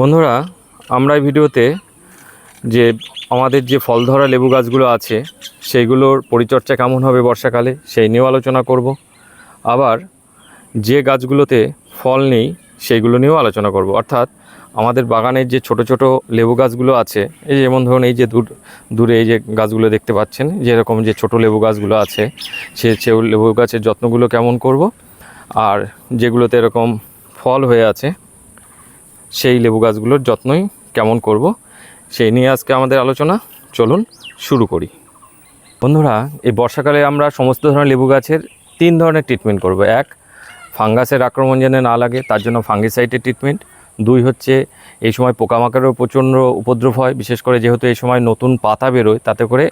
বন্ধুরা, আমরা এই ভিডিওতে যে আমাদের যে ফল ধরা লেবু গাছগুলো আছে, সেইগুলোর পরিচর্যা কেমন হবে বর্ষাকালে সেই নিয়েও আলোচনা করব। আবার যে গাছগুলোতে ফল নেই, সেইগুলো নিয়েও আলোচনা করব। অর্থাৎ আমাদের বাগানের যে ছোট ছোট লেবু গাছগুলো আছে, এই যেমন ধরুন এই যে দূর, দূরে এই যে গাছগুলো দেখতে পাচ্ছেন, যেরকম যে ছোট লেবু গাছগুলো আছে, সে সে লেবু গাছের যত্নগুলো কেমন করব। আর যেগুলোতে এরকম ফল হয়ে আছে সেই লেবু গাছগুলোর যত্নই কেমন করব সেই নিয়ে আজকে আমাদের আলোচনা। চলুন শুরু করি। বন্ধুরা, এই বর্ষাকালে আমরা সমস্ত ধরনের লেবু গাছের তিন ধরনের ট্রিটমেন্ট করব। এক, ফাঙ্গাসের আক্রমণ যেন না লাগে, তার জন্য ফাঙ্গিসাইডের ট্রিটমেন্ট দুই হচ্ছে, এই সময় পোকামাকড়েরও প্রচণ্ড উপদ্রব হয়, বিশেষ করে যেহেতু এই সময় নতুন পাতা বেরোয়, তাতে করে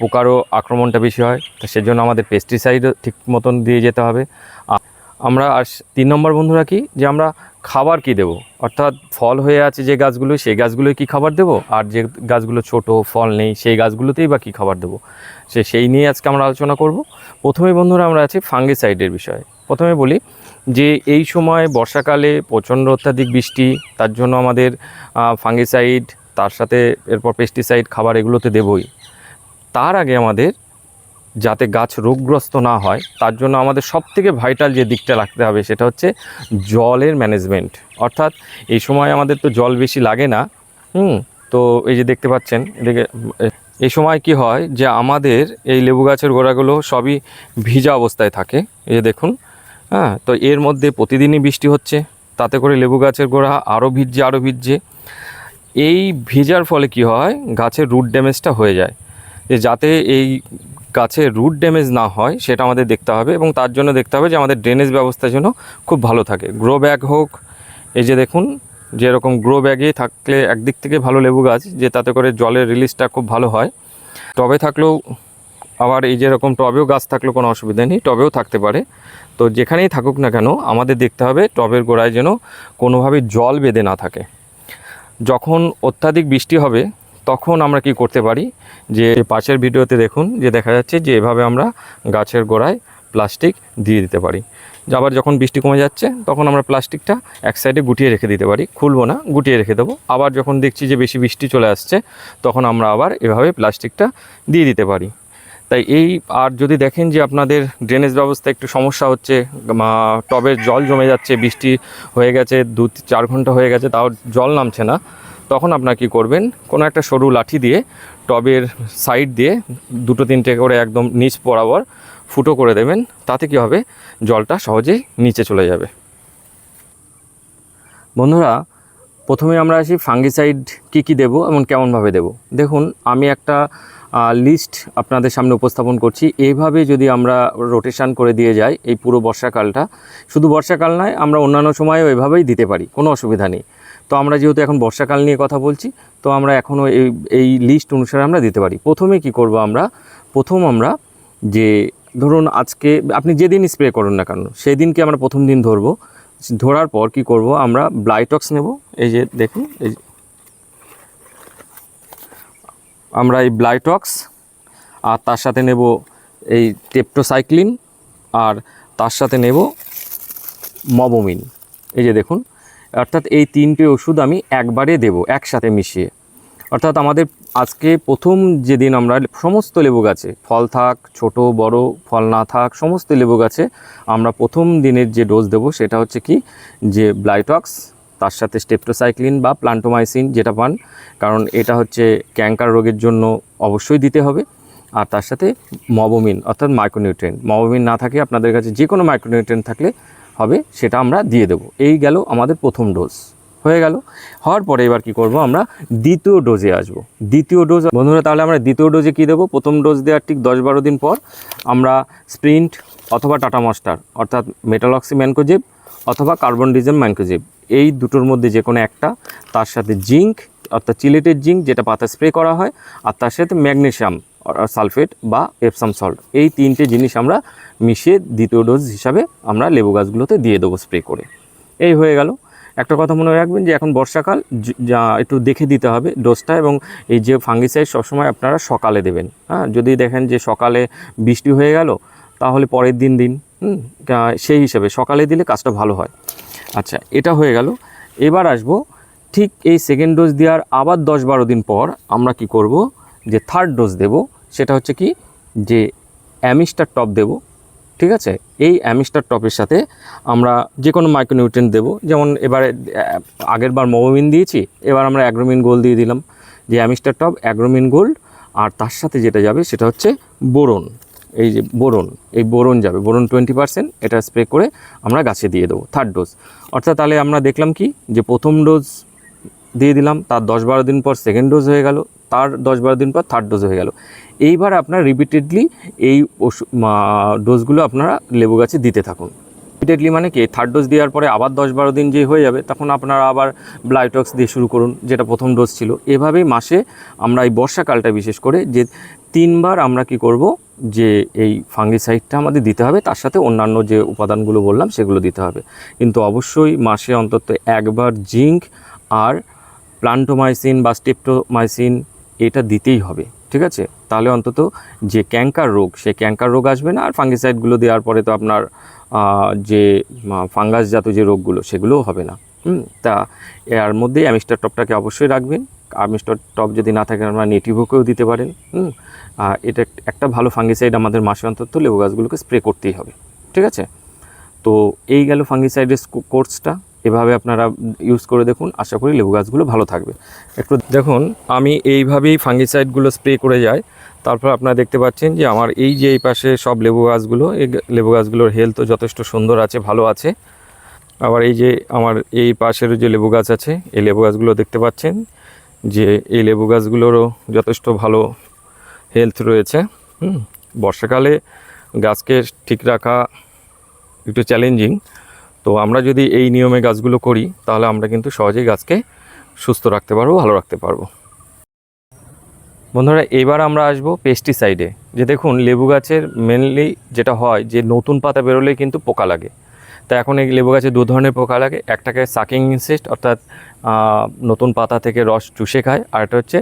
পোকারও আক্রমণটা বেশি হয়। সেজন্য আমাদের পেস্টিসাইডও ঠিক মতন দিয়ে যেতে হবে। আমরা আর তিন নম্বর বন্ধুরা কি? যে আমরা খাবার কি দেব? অর্থাৎ ফল হয়ে আছে যে গাছগুলো, সেই গাছগুলোই কি খাবার দেব? আর যে গাছগুলো ছোট, ফল নেই, সেই গাছগুলোতেই বা কী খাবার দেব? সে সেই নিয়ে আজকে আমরা আলোচনা করব। প্রথমে বন্ধুরা আমরা আছি ফাঙ্গিসাইডের বিষয়ে। প্রথমে বলি যে এই সময় বর্ষাকালে প্রচণ্ড অত্যাধিক বৃষ্টি, তার জন্য আমাদের ফাঙ্গিসাইড, তার সাথে এরপর পেস্টিসাইড খাবার এগুলোতে দেবই। তার আগে আমাদের যাতে গাছ রোগগ্রস্ত না হয়, তার জন্য আমাদের সবথেকে ভাইটাল যে দিকটা রাখতে হবে সেটা হচ্ছে জলের ম্যানেজমেন্ট অর্থাৎ এই সময় আমাদের তো জল বেশি লাগে না, হুম, তো এই যে দেখতে পাচ্ছেন, এদিকে, এই সময় কি হয় যে আমাদের এই লেবু গাছের গোড়াগুলো সবই ভিজা অবস্থায় থাকে, এই যে দেখুন হ্যাঁ তো এর মধ্যে প্রতিদিনই বৃষ্টি হচ্ছে, তাতে করে লেবু গাছের গোড়া আরও ভিজছে আরও ভিজছে। এই ভিজার ফলে কি হয়, গাছের রুট ড্যামেজটা হয়ে যায়। যে যাতে এই গাছের রুট ড্যামেজ না হয়, সেটা আমাদের দেখতে হবে এবং তার জন্য দেখতে হবে যে আমাদের ড্রেনেজ ব্যবস্থা যেন খুব ভালো থাকে। গ্রো ব্যাগ হোক, এই যে দেখুন, যেরকম গ্রো ব্যাগে থাকলে একদিক থেকে ভালো লেবু গাছ, যে তাতে করে জলের রিলিজটা খুব ভালো হয়। টবে থাকলেও আবার এই যেরকম টবেও গাছ থাকলেও কোনো অসুবিধা নেই, টবেও থাকতে পারে। তো যেখানেই থাকুক না কেন, আমাদের দেখতে হবে টবের গোড়ায় যেন কোনোভাবে জল বেঁধে না থাকে। যখন অত্যাধিক বৃষ্টি হবে তখন আমরা কি করতে পারি? যে পাশের ভিডিওতে দেখুন, যে দেখা যাচ্ছে যে এভাবে আমরা গাছের গোড়ায় প্লাস্টিক দিয়ে দিতে পারি। আবার যখন বৃষ্টি কমে যাচ্ছে, তখন আমরা প্লাস্টিকটা এক সাইডে গুটিয়ে রেখে দিতে পারি। খুলবো না, গুটিয়ে রেখে দেবো। আবার যখন দেখছি যে বেশি বৃষ্টি চলে আসছে, তখন আমরা আবার এভাবে প্লাস্টিকটা দিয়ে দিতে পারি। তাই এই, আর যদি দেখেন যে আপনাদের ড্রেনেজ ব্যবস্থা একটু সমস্যা হচ্ছে টবের জল জমে যাচ্ছে, বৃষ্টি হয়ে গেছে দু চার ঘণ্টা হয়ে গেছে, তাও জল নামছে না। তখন আপনার কি করবেন? কোনো একটা সরু লাঠি দিয়ে টবের সাইড দিয়ে দুটো তিনটে করে একদম নিচ বরাবর ফুটো করে দেবেন। তাতে কি হবে? জলটা সহজেই নিচে চলে যাবে। বন্ধুরা, প্রথমে আমরা আসি ফাঙ্গিসাইড কি কি দেব এবং কেমনভাবে দেব। দেখুন, আমি একটা লিস্ট আপনাদের সামনে উপস্থাপন করছি। এইভাবে যদি আমরা রোটেশন করে দিয়ে যাই এই পুরো বর্ষাকালটা, শুধু বর্ষাকাল নয়, আমরা অন্যান্য সময়েও এভাবেই দিতে পারি, কোনো অসুবিধা নেই। তো আমরা যেহেতু এখন বর্ষাকাল নিয়ে কথা বলছি, তো আমরা এখনও এই এই লিস্ট অনুসারে আমরা দিতে পারি। প্রথমে কি করব আমরা? প্রথম আমরা যে, ধরুন আজকে আপনি যেদিন স্প্রে করুন না কেন সেই দিনকে আমরা প্রথম দিন ধরবো। ধরার পর কি করব আমরা? ব্লাইটক্স নেব। এই যে দেখুন, এই আমরা এই ব্লাইটক্স আর তার সাথে নেব এই টেপটোসাইক্লিন আর তার সাথে নেব মবোমিন এই যে দেখুন অর্থাৎ এই তিনটে ওষুধ আমি একবারে দেব, একসাথে মিশিয়ে। অর্থাৎ আমাদের আজকে প্রথম যেদিন আমরা সমস্ত লেবু গাছে, ফল থাক, ছোট, বড়, ফল না থাক, সমস্ত লেবু গাছে আমরা প্রথম দিনের যে ডোজ দেব সেটা হচ্ছে কি? যে ব্লাইটক্স তার সাথে স্টেপটোসাইক্লিন বা প্লান্টোমাইসিন যেটা পান, কারণ এটা হচ্ছে ক্যাঙ্কার রোগের জন্য অবশ্যই দিতে হবে। আর তার সাথে মবোমিন অর্থাৎ মাইক্রোনিউট্রেন মবোমিন না থাকে আপনাদের কাছে যে কোনো মাইক্রোনিউট্রেন থাকলে হবে, সেটা আমরা দিয়ে দেবো। এই গেল আমাদের প্রথম ডোজ হয়ে গেল। হওয়ার পরে এবার কি করব আমরা? দ্বিতীয় ডোজে আসব। দ্বিতীয় ডোজ বন্ধুরা, তাহলে আমরা দ্বিতীয় ডোজে কি দেবো? প্রথম ডোজ দেওয়ার ঠিক দশ বারো দিন পর আমরা স্প্রিন্ট অথবা টাটা মাস্টার অর্থাৎ মেটালক্সি ম্যানকোজেব অথবা কার্বন ডিজেল ম্যানকোজেব এই দুটোর মধ্যে যে কোনো একটা, তার সাথে জিঙ্ক অর্থাৎ চিলেটেড জিঙ্ক যেটা পাতা স্প্রে করা হয়, আর তার সাথে ম্যাগনেশিয়াম সালফেট বা এপসাম সল্ট এই তিনটে জিনিস আমরা মিশিয়ে দ্বিতীয় ডোজ হিসাবে আমরা লেবু গাছগুলোতে দিয়ে দেবো স্প্রে করে। এই হয়ে গেল। একটা কথা মনে রাখবেন যে এখন বর্ষাকাল, যা একটু দেখে দিতে হবে ডোজটা এবং এই যে ফাঙ্গিসাইড সবসময় আপনারা সকালে দেবেন। হ্যাঁ যদি দেখেন যে সকালে বৃষ্টি হয়ে গেল, তাহলে পরের দিন দিন সেই হিসেবে সকালে দিলে কাজটা ভালো হয়। আচ্ছা এটা হয়ে গেল। এবার আসব ঠিক এই সেকেন্ড ডোজ দেওয়ার আবার দশ বারো দিন পর আমরা কি করব? যে থার্ড ডোজ দেব সেটা হচ্ছে কি যে অ্যামিস্টার টপ দেব, ঠিক আছে? এই অ্যামিস্টার টপের সাথে আমরা যে কোনো মাইক্রোনিউট্রেন্ট দেবো। যেমন এবারে আগের বার দিয়েছি, এবার আমরা অ্যাগ্রোমিন গোল্ড দিয়ে দিলাম। যে অ্যামিস্টার টপ, অ্যাগ্রোমিন গোল্ড, আর তার সাথে যেটা যাবে সেটা হচ্ছে বোরন। এই যে বোরন, এই বোরন যাবে, বোরন টোয়েন্টি পার্সেন্ট, এটা স্প্রে করে আমরা গাছে দিয়ে দেবো, থার্ড ডোজ। অর্থাৎ তাহলে আমরা দেখলাম কি যে প্রথম ডোজ দিয়ে দিলাম, তার দশ বারো দিন পর সেকেন্ড ডোজ হয়ে গেল, তার দশ বারো দিন পর থার্ড ডোজ হয়ে গেল। এইবার আপনার রিপিটেডলি এই ডোজগুলো আপনারা লেবু গাছে দিতে থাকুন। রিপিটেডলি মানে কি থার্ড ডোজ দেওয়ার পরে আবার দশ বারো দিন যে হয়ে যাবে, তখন আপনারা আবার ব্লাইটক্স দিয়ে শুরু করুন, যেটা প্রথম ডোজ ছিল। এভাবেই মাসে আমরা এই বর্ষাকালটা বিশেষ করে যে তিনবার আমরা কি করব, যে এই ফাঙ্গিসাইডটা আমাদের দিতে হবে, তার সাথে অন্যান্য যে উপাদানগুলো বললাম, সেগুলো দিতে হবে। কিন্তু অবশ্যই মাসে অন্তত একবার জিঙ্ক আর প্লান্টোমাইসিন বা স্টেপটোমাইসিন এটা দিতেই হবে, ঠিক আছে? তাহলে অন্তত যে ক্যাঙ্কার রোগ, সে ক্যাঙ্কার রোগ আসবে না, আর ফাঙ্গিসাইডগুলো দেওয়ার পরে তো আপনার যে ফাঙ্গাসজাত যে রোগগুলো, সেগুলোও হবে না। তা এর মধ্যেই অ্যামিস্টার টপটাকে অবশ্যই রাখবেন। অ্যামিস্টার টপ যদি না থাকে, আপনারা নেটিভোকেও দিতে পারেন। হুম? এটা একটা ভালো ফাঙ্গিসাইড আমাদের মাসে অন্তত লেবু গাছগুলোকে স্প্রে করতেই হবে, ঠিক আছে? তো এই গেল ফাঙ্গিসাইডের কোর্সটা। এভাবে আপনারা ইউজ করে দেখুন। আশা করি লেবু গাছগুলো ভালো থাকবে। একটু দেখুন, আমি এইভাবেই ফাঙ্গিসাইডগুলো স্প্রে করে যাই। তারপর আপনারা দেখতে পাচ্ছেন যে আমার এই যে এই পাশে সব লেবু গাছগুলো এই লেবু গাছগুলোর হেলথও যথেষ্ট সুন্দর আছে, ভালো আছে। আবার এই যে আমার এই পাশের যে লেবু গাছ আছে, এই লেবু গাছগুলো দেখতে পাচ্ছেন যে এই লেবু গাছগুলোরও যথেষ্ট ভালো হেলথ রয়েছে। বর্ষাকালে গাছকে ঠিক রাখা একটু চ্যালেঞ্জিং তো আমরা যদি এই নিয়মে গাছগুলো করি, তাহলে আমরা কিন্তু সহজেই গাছকে সুস্থ রাখতে পারব, ভালো রাখতে পারব। বন্ধুরা, এবার আমরা আসব পেস্টিসাইডে যে দেখুন, লেবু গাছের মেনলি যেটা হয়, যে নতুন পাতা বেরোলেই কিন্তু পোকা লাগে। তা এখন এই লেবু গাছে দু ধরনের পোকা লাগে। একটাকে সাকিং ইনসেক্ট অর্থাৎ নতুন পাতা থেকে রস চুষে খায়, আর একটা হচ্ছে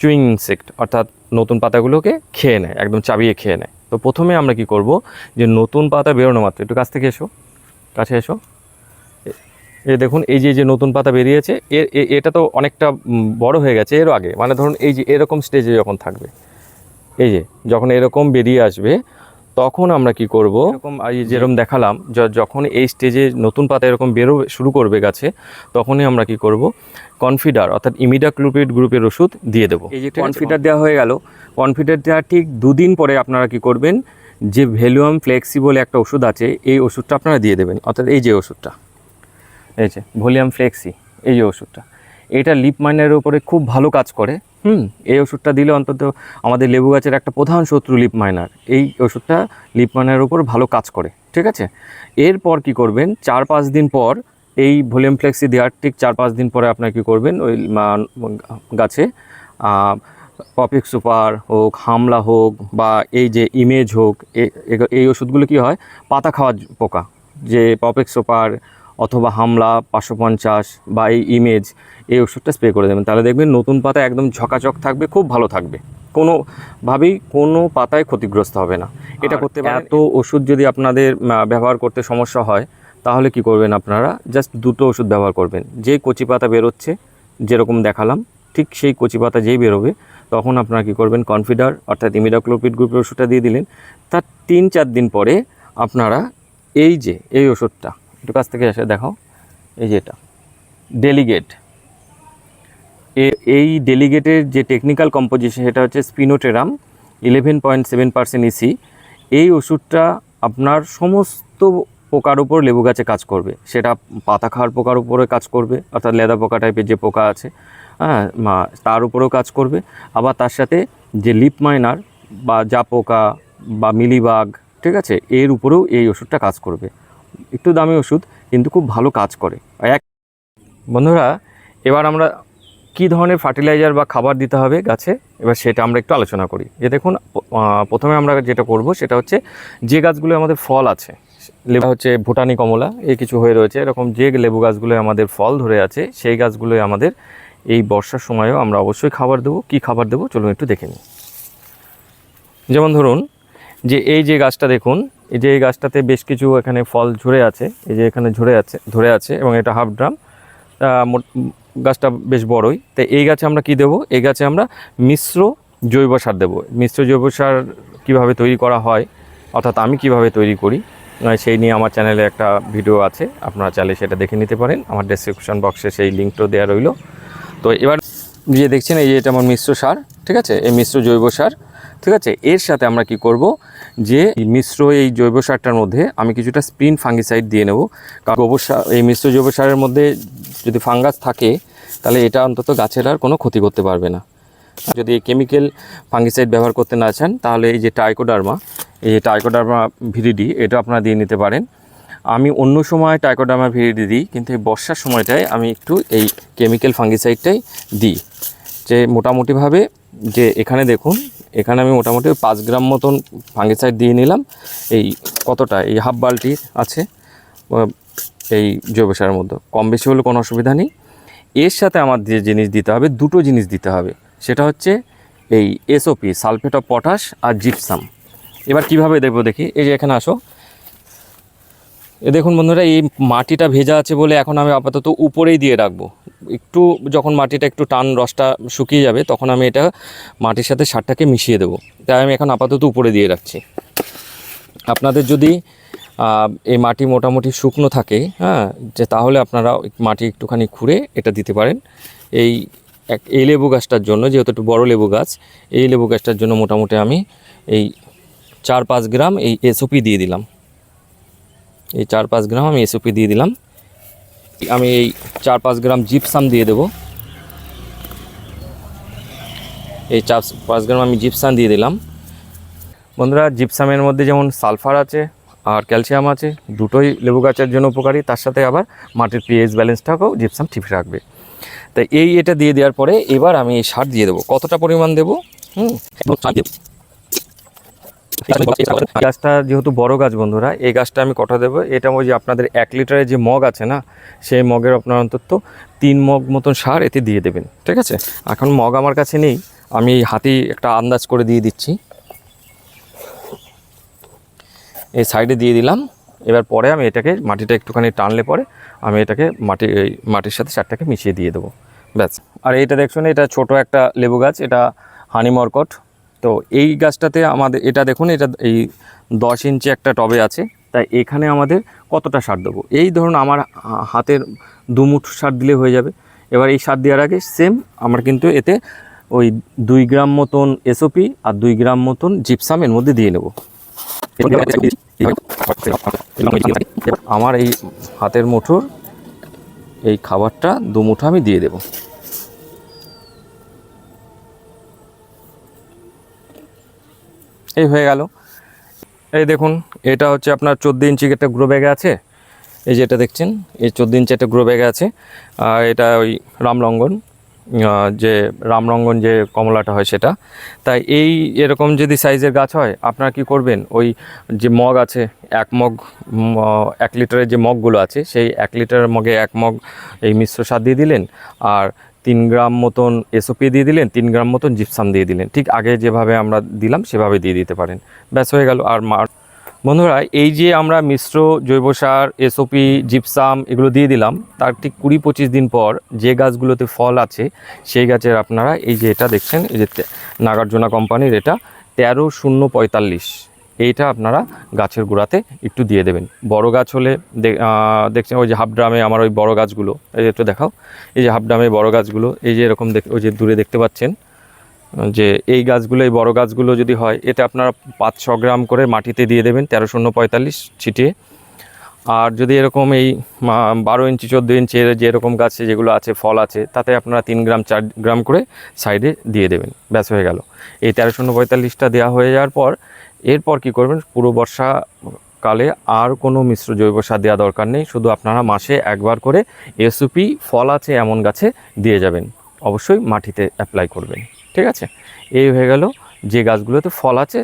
চুইং ইনসেক্ট অর্থাৎ নতুন পাতাগুলোকে খেয়ে নেয়, একদম চাবিয়ে খেয়ে নেয়। তো প্রথমে আমরা কি করব, যে নতুন পাতা বেরোনো মাত্র। একটু কাছ থেকে এসো। কাছে এসো। এ- এই দেখুন এই যে যে নতুন পাতা বেরিয়েছে এর এটা তো অনেকটা বড় হয়ে গেছে এর আগে। মানে ধরুন এই যে এরকম স্টেজে যখন থাকবে এই যে যখন এরকম বেরিয়ে আসবে তখন আমরা কি করব? এরকম এই যেরকম দেখালাম যখন এই স্টেজে নতুন পাতা এরকম বেরো শুরু করবে গাছে তখনই আমরা কি করব? কনফিডার অর্থাৎ ইমিডাক্লোপিড গ্রুপের ওষুধ দিয়ে দেবো। এই যে কনফিডার দেওয়া হয়ে গেল। কনফিডার দেওয়া ঠিক দুদিন পরে আপনারা কি করবেন? যে ভ্যালুয়াম ফ্লেক্সিবল একটা ওষুধ আছে, এই ওষুধটা আপনারা দিয়ে দেবেন। অর্থাৎ এই যে ওষুধটা, এই যে ভলিউম ফ্লেক্সি এই যে ওষুধটা, এটা লিপ মাইনারের উপরে খুব ভালো কাজ করে। হুম, এই ওষুধটা দিলে অন্তত আমাদের লেবু গাছের একটা প্রধান শত্রু লিপ মাইনার এই ওষুধটা লিপ মাইনারের উপর ভালো কাজ করে, ঠিক আছে? এরপর কি করবেন? চার পাঁচ দিন পর এই ভলিউম ফ্লেক্সি দেওয়ার ঠিক চার পাঁচ দিন পরে আপনার কি করবেন? ওই গাছে পপিক সুপার হোক হামলা হোক বা এই যে ইমেজ হোক এই ওষুধগুলো কি হয়? পাতা খাওয়া পোকা। যে পপেক সুপার অথবা হামলা পাঁচশো পঞ্চাশ বা এই ইমেজ এই ওষুধটা স্প্রে করে দেবেন। তাহলে দেখবেন নতুন পাতা একদম ঝকাঝক থাকবে খুব ভালো থাকবে। কোনোভাবেই কোনো পাতায় ক্ষতিগ্রস্ত হবে না। এটা করতে এত ওষুধ যদি আপনাদের ব্যবহার করতে সমস্যা হয় তাহলে কি করবেন আপনারা? জাস্ট দুটো ওষুধ ব্যবহার করবেন। যে কচি পাতা বেরোচ্ছে যেরকম দেখালাম ঠিক সেই কচি পাতা যেই বেরোবে তখন আপনারা কি করবেন? কনফিডার অর্থাৎ ইমিডাক্লোপিড গ্রুপের ওষুধটা দিয়ে দিলেন। তার তিন চার দিন পরে আপনারা এই যে, এই ওষুধটা, একটু কাছ থেকে এসে দেখাও। এই যে এটা ডেলিগেট এই ডেলিগেটের যে টেকনিক্যাল কম্পোজিশন সেটা হচ্ছে spinetoram eleven point seven percent EC এই ওষুধটা আপনার সমস্ত পোকার উপর লেবু গাছে কাজ করবে। সেটা পাতা খাওয়ার পোকার উপরে কাজ করবে, অর্থাৎ লেদা পোকা টাইপের যে পোকা আছে। তার উপরেও কাজ করবে। আবার তার সাথে যে লিপ মাইনার বা যা পোকা বা মিলিবাগ, ঠিক আছে, এর উপরেও এই ওষুধটা কাজ করবে। একটু দামি ওষুধ, কিন্তু খুব ভালো কাজ করে। এক বন্ধুরা, এবার আমরা কী ধরনের ফার্টিলাইজার বা খাবার দিতে হবে গাছে? এবার সেটা আমরা একটু আলোচনা করি। যে দেখুন প্রথমে আমরা যেটা করব সেটা হচ্ছে, যে গাছগুলো আমাদের ফল আছে, লেবু হচ্ছে ভুটানি কমলা, এই কিছু হয়ে রয়েছে। এরকম যে লেবু গাছগুলো আমাদের ফল ধরে আছে, সেই গাছগুলোই আমাদের এই বর্ষার সময়ও আমরা অবশ্যই খাবার দেবো। কী খাবার দেবো? চলুন একটু দেখে নিই। যেমন ধরুন, যে এই যে গাছটা দেখুন, এই যে এই গাছটাতে বেশ কিছু এখানে ফল ঝরে আছে, এই যে এখানে ঝরে আছে, ধরে আছে এবং এটা হাফ ড্রাম গাছটা বেশ বড়ই। তাই এই গাছে আমরা কি দেবো? এই গাছে আমরা মিশ্র জৈব সার দেবো। মিশ্র জৈব সার কীভাবে তৈরি করা হয়, অর্থাৎ আমি কীভাবে তৈরি করি সেই নিয়ে আমার চ্যানেলে একটা ভিডিও আছে, আপনারা চাইলে সেটা দেখে নিতে পারেন। আমার ডেসক্রিপশন বক্সে সেই লিঙ্কটাও দেওয়া রইল। তো এবার যে দেখছেন, এই যে এটা আমার মিশ্র সার, ঠিক আছে? এই মিশ্র জৈব সার, ঠিক আছে? এর সাথে আমরা কি করব যে মিশ্র এই জৈব সারটার মধ্যে আমি কিছুটা স্প্রিন ফাঙ্গিসাইড দিয়ে নেব। কারণ গোবর সার, এই মিশ্র জৈব সারের মধ্যে যদি ফাঙ্গাস থাকে, তাহলে এটা অন্তত গাছের আর কোনো ক্ষতি করতে পারবে না। যদি এই কেমিক্যাল ফাঙ্গিসাইড ব্যবহার করতে না চান, তাহলে এই যে টাইকোডার্মা, এই যে টাইকোডার্মা ভিরিডি এটা আপনারা দিয়ে নিতে পারেন। আমি অন্য সময় টাইকোডার্মা ভিরিডি দিই, কিন্তু এই বর্ষার সময়টায় আমি একটু এই কেমিক্যাল ফাঙ্গিসাইডটাই দিই। যে মোটামুটিভাবে যে এখানে দেখুন, এখানে আমি মোটামুটি পাঁচ গ্রাম মতন ফাঙ্গিসাইড দিয়ে নিলাম। এই কতটা? এই হাফ বালতি আছে এই জৈব সারের মধ্যে। কম বেশি হলে কোনো অসুবিধা নেই। এর সাথে আমার যে জিনিস দিতে হবে, দুটো জিনিস দিতে হবে। সেটা হচ্ছে এই এসওপি সালফেট অফ পটাশ আর জিপসাম এবার কীভাবে দেবো দেখি? এই যে এখানে আসো। এ দেখুন বন্ধুরা, এই মাটিটা ভেজা আছে বলে এখন আমি আপাতত উপরেই দিয়ে রাখব। একটু যখন মাটিটা একটু টান রসটা শুকিয়ে যাবে, তখন আমি এটা মাটির সাথে সারটাকে মিশিয়ে দেবো। তাই আমি এখন আপাতত উপরে দিয়ে রাখছি। আপনাদের যদি এই মাটি মোটামুটি শুকনো থাকে হ্যাঁ যে তাহলে আপনারা মাটি একটুখানি খুঁড়ে এটা দিতে পারেন। এই এক, এই লেবু গাছটার জন্য, যেহেতু একটু বড় লেবু গাছ, এই লেবু গাছটার জন্য মোটামুটি আমি এই চার পাঁচ গ্রাম এই এসওপি দিয়ে দিলাম। এই চার পাঁচ গ্রাম আমি এসওপি দিয়ে দিলাম। আমি এই চার পাঁচ গ্রাম জিপসাম দিয়ে দেবো। এই চার পাঁচ গ্রাম আমি জিপসাম দিয়ে দিলাম। বন্ধুরা জিপসামের মধ্যে যেমন সালফার আছে আর ক্যালসিয়াম আছে, দুটোই লেবু গাছের জন্য উপকারী। তার সাথে আবার মাটির পিএইচ ব্যালেন্সটাকেও জিপসাম ঠিক রাখবে। তাই এই এটা দিয়ে দেওয়ার পরে এবার আমি এই সার দিয়ে দেবো। কতটা পরিমাণ দেবো? হুম গাছটা যেহেতু বড় গাছ বন্ধুরা এই গাছটা আমি কটা দেবো? এটা ওই যে আপনাদের এক লিটারের যে মগ আছে না সেই মগের আপনার অন্তত তিন মগ মতন সার এতে দিয়ে দেবেন ঠিক আছে? এখন মগ আমার কাছে নেই আমি হাতি একটা আন্দাজ করে দিয়ে দিচ্ছি। এই সাইডে দিয়ে দিলাম এবার পরে আমি এটাকে মাটিটা একটুখানি টানলে পরে আমি এটাকে মাটি এই মাটির সাথে সারটাকে মিশিয়ে দিয়ে দেবো। ব্যাস আর এইটা দেখছ না এটা ছোট একটা লেবু গাছ এটা হানি মরকট তো এই গাছটাতে আমাদের, এটা দেখুন, এটা এই দশ ইঞ্চি একটা টবে আছে। তাই এখানে আমাদের কতটা সার দেবো? এই ধরুন আমার হাতের দুমুঠ সার দিলে হয়ে যাবে। এবার এই সার দেওয়ার আগে সেম আমরা কিন্তু এতে ওই দুই গ্রাম মতন এসওপি আর দুই গ্রাম মতন জিপসাম এর মধ্যে দিয়ে নেব। আমার এই হাতের মুঠোর এই খাবারটা দু মুঠো আমি দিয়ে দেব। এই হয়ে গেল। এই দেখুন, এটা হচ্ছে আপনার চোদ্দ ইঞ্চি একটা গ্রো ব্যাগে আছে। এই যেটা দেখছেন, এই চোদ্দ ইঞ্চি একটা গ্রো ব্যাগে আছে। আর এটা ওই রামলঙ্গন যে রামরঙ্গন যে কমলাটা হয় সেটা। তাই এই এরকম যদি সাইজের গাছ হয়, আপনারা কি করবেন? ওই যে মগ আছে, এক মগ এক লিটারের যে মগগুলো আছে, সেই এক লিটারের মগে এক মগ এই মিশ্র সার দিয়ে দিলেন। আর তিন গ্রাম মতন এসওপি দিয়ে দিলেন, তিন গ্রাম মতন জিপসাম দিয়ে দিলেন। ঠিক আগে যেভাবে আমরা দিলাম, সেভাবে দিয়ে দিতে পারেন। ব্যাস, হয়ে গেল। আর মার বন্ধুরা, এই যে আমরা মিশ্র জৈব সার এসওপি জিপসাম এগুলো দিয়ে দিলাম, তার ঠিক কুড়ি পঁচিশ দিন পর যে গাছগুলোতে ফল আছে, সেই গাছের আপনারা এই যে এটা দেখছেন, এই যে নাগার্জুনা কোম্পানির এটা তেরো শূন্য পঁয়তাল্লিশ। এইটা আপনারা গাছের গোড়াতে একটু দিয়ে দেবেন। বড় গাছ হলে দেখছেন ওই যে হাফ ড্রামে আমার ওই বড় গাছগুলো, এই একটু দেখাও। এই যে হাফ ড্রামে বড় গাছগুলো, এই যে এরকম দেখ ওই যে দূরে দেখতে পাচ্ছেন, যে এই গাছগুলো, এই বড় গাছগুলো যদি হয়, এতে আপনারা পাঁচ ছ গ্রাম করে মাটিতে দিয়ে দেবেন, তেরো শূন্য পঁয়তাল্লিশ ছিটিয়ে। আর যদি এরকম এই বারো ইঞ্চি, চোদ্দ ইঞ্চি এর যে এরকম গাছে যেগুলো আছে, ফল আছে, তাতে আপনারা তিন গ্রাম, চার গ্রাম করে সাইডে দিয়ে দেবেন। ব্যাস হয়ে গেল। এই তেরো শূন্য পঁয়তাল্লিশটা দেওয়া হয়ে যাওয়ার পর এরপর কি করবেন? পুরো বর্ষাকালে আর কোনো মিশ্র জৈব সার দেওয়া দরকার নেই। শুধু আপনারা মাসে একবার করে এসওপি ফল আছে, এমন গাছে দিয়ে যাবেন। অবশ্যই মাটিতে অ্যাপ্লাই করবেন। ঠিক আছে? এই হয়ে গেল যে গাছগুলোতে ফল আছে,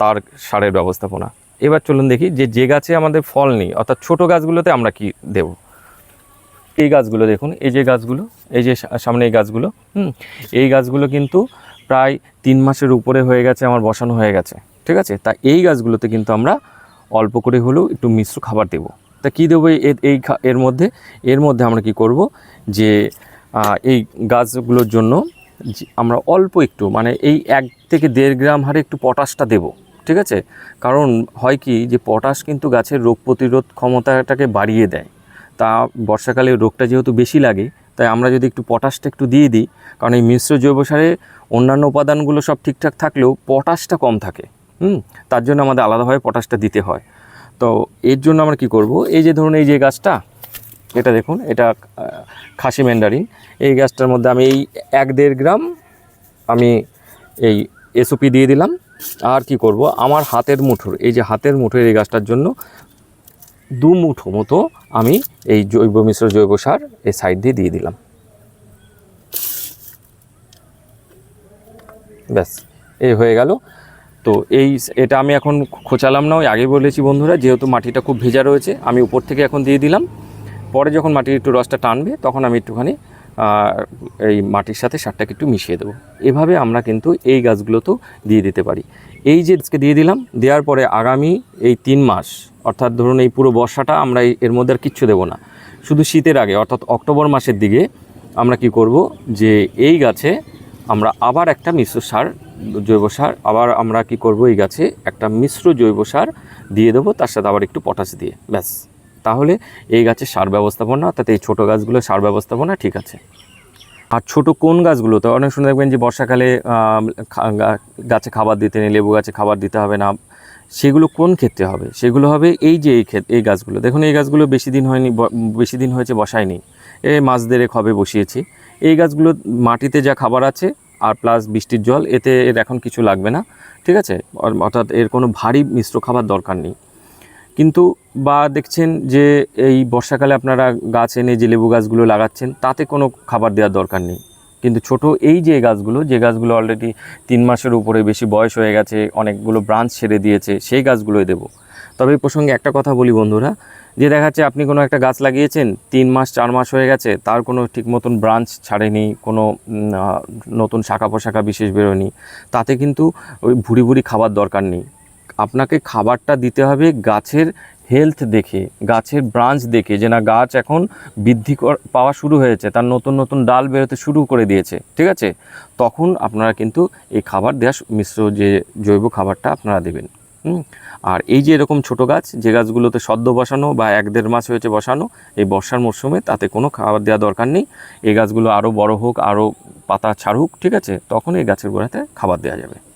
তার সারের ব্যবস্থাপনা। এবার চলুন দেখি যে যে গাছে আমাদের ফল নেই, অর্থাৎ ছোট গাছগুলোতে আমরা কি দেব? এই গাছগুলো দেখুন, এই যে গাছগুলো, এই যে সামনে এই গাছগুলো, হুম, এই গাছগুলো কিন্তু প্রায় তিন মাসের উপরে হয়ে গেছে, আমার বসানো হয়ে গেছে। ঠিক আছে? তা এই গাছগুলোতে কিন্তু আমরা অল্প করে হলেও একটু মিশ্র খাবার দেব। তা কী দেবো এই এর মধ্যে? এর মধ্যে আমরা কি করব যে এই গাছগুলোর জন্য আমরা অল্প একটু মানে এই এক থেকে দেড় গ্রাম হারে একটু পটাশটা দেব, ঠিক আছে? কারণ হয় কি যে, পটাশ কিন্তু গাছের রোগ প্রতিরোধ ক্ষমতাটাকে বাড়িয়ে দেয়। তা বর্ষাকালে রোগটা যেহেতু বেশি লাগে, তাই আমরা যদি একটু পটাশটা একটু দিয়ে দিই, কারণ এই মিশ্র জৈব সারে অন্যান্য উপাদানগুলো সব ঠিকঠাক থাকলেও পটাশটা কম থাকে। হুম, তার জন্য আমাদের আলাদাভাবে পটাশটা দিতে হয়। তো এর জন্য আমরা কি করব? এই যে ধরুন, এই যে গাছটা, এটা দেখুন, এটা খাসি ম্যান্ডারিন এই গাছটার মধ্যে আমি এই এক দেড় গ্রাম আমি এই এসওপি দিয়ে দিলাম। আর কি করব? আমার হাতের মুঠোর, এই যে হাতের মুঠোর এই গাছটার জন্য দু মুঠো মতো আমি এই জৈব মিশ্র জৈব সার এই সাইড দিয়ে দিয়ে দিলাম। ব্যাস, এই হয়ে গেল। তো এই এটা আমি এখন খোঁচালাম না, ওই আগে বলেছি বন্ধুরা, যেহেতু মাটিটা খুব ভেজা রয়েছে, আমি উপর থেকে এখন দিয়ে দিলাম। পরে যখন মাটির একটু রসটা টানবে, তখন আমি একটুখানি এই মাটির সাথে সারটাকে একটু মিশিয়ে দেবো। এভাবে আমরা কিন্তু এই গাছগুলোতেও দিয়ে দিতে পারি। এই যে আজকে দিয়ে দিলাম, দেওয়ার পরে আগামী এই তিন মাস, অর্থাৎ ধরুন এই পুরো বর্ষাটা আমরা এর মধ্যে আর কিচ্ছু দেবো না। শুধু শীতের আগে, অর্থাৎ অক্টোবর মাসের দিকে আমরা কি করব? যে এই গাছে আমরা আবার একটা মিশ্র সার জৈব সার। আবার আমরা কি করব এই গাছে? একটা মিশ্র জৈব সার দিয়ে দেবো, তার সাথে আবার একটু পটাশ দিয়ে। ব্যাস। তাহলে এই গাছের সার ব্যবস্থাপনা অর্থাৎ এই ছোটো গাছগুলো সার ব্যবস্থাপনা ঠিক আছে। আর ছোট কোন গাছগুলোতে? অনেক সময় দেখবেন যে বর্ষাকালে গাছে খাবার দিতে নেই, লেবু গাছে খাবার দিতে হবে না। সেগুলো কোন ক্ষেত্রে হবে? সেগুলো হবে এই যে এই ক্ষেত, এই গাছগুলো। দেখুন, এই গাছগুলো বেশি দিন হয়নি বেশি দিন হয়েছে বসায়নি। এ মাছ দেড়েক হবে বসিয়েছি। এই গাছগুলো মাটিতে যা খাবার আছে আর প্লাস বৃষ্টির জল, এতে এর এখন কিছু লাগবে না, ঠিক আছে? অর্থাৎ এর কোনো ভারী মিশ্র খাবার দরকার নেই। কিন্তু বা দেখছেন যে এই বর্ষাকালে আপনারা গাছ এনে যে লেবু গাছগুলো লাগাচ্ছেন, তাতে কোনো খাবার দেওয়ার দরকার নেই। কিন্তু ছোট এই যে গাছগুলো যে গাছগুলো অলরেডি তিন মাসের উপরে বেশি বয়স হয়ে গেছে, অনেকগুলো ব্রাঞ্চ ছেড়ে দিয়েছে, সেই গাছগুলোই দেবো। তবে এই প্রসঙ্গে একটা কথা বলি বন্ধুরা যে দেখাচ্ছে আপনি কোনো একটা গাছ লাগিয়েছেন, তিন মাস, চার মাস হয়ে গেছে, তার কোনো ঠিক মতন ব্রাঞ্চ ছাড়েনি, কোনো নতুন শাখা পোশাখা বিশেষ বেরোয়নি, তাতে কিন্তু ওই ভুড়ি ভুড়ি খাবার দরকার নেই। আপনাকে খাবারটা দিতে হবে গাছের হেলথ দেখে, গাছের ব্রাঞ্চ দেখে, যে না গাছ এখন বৃদ্ধি পাওয়া শুরু হয়েছে, তার নতুন নতুন ডাল বেরোতে শুরু করে দিয়েছে, ঠিক আছে? তখন আপনারা কিন্তু এই খাবার দেওয়া মিশ্র যে জৈব খাবারটা আপনারা দেবেন। আর এই যে এরকম ছোট গাছ, যে গাছগুলোতে সদ্য বসানো বা এক দেড় মাস হয়েছে বসানো, এই বর্ষার মরশুমে তাতে কোনো খাবার দেওয়া দরকার নেই। এই গাছগুলো আরও বড় হোক আরও পাতা ছাড়ুক, ঠিক আছে? তখন এই গাছের গোড়াতে খাবার দেওয়া যাবে।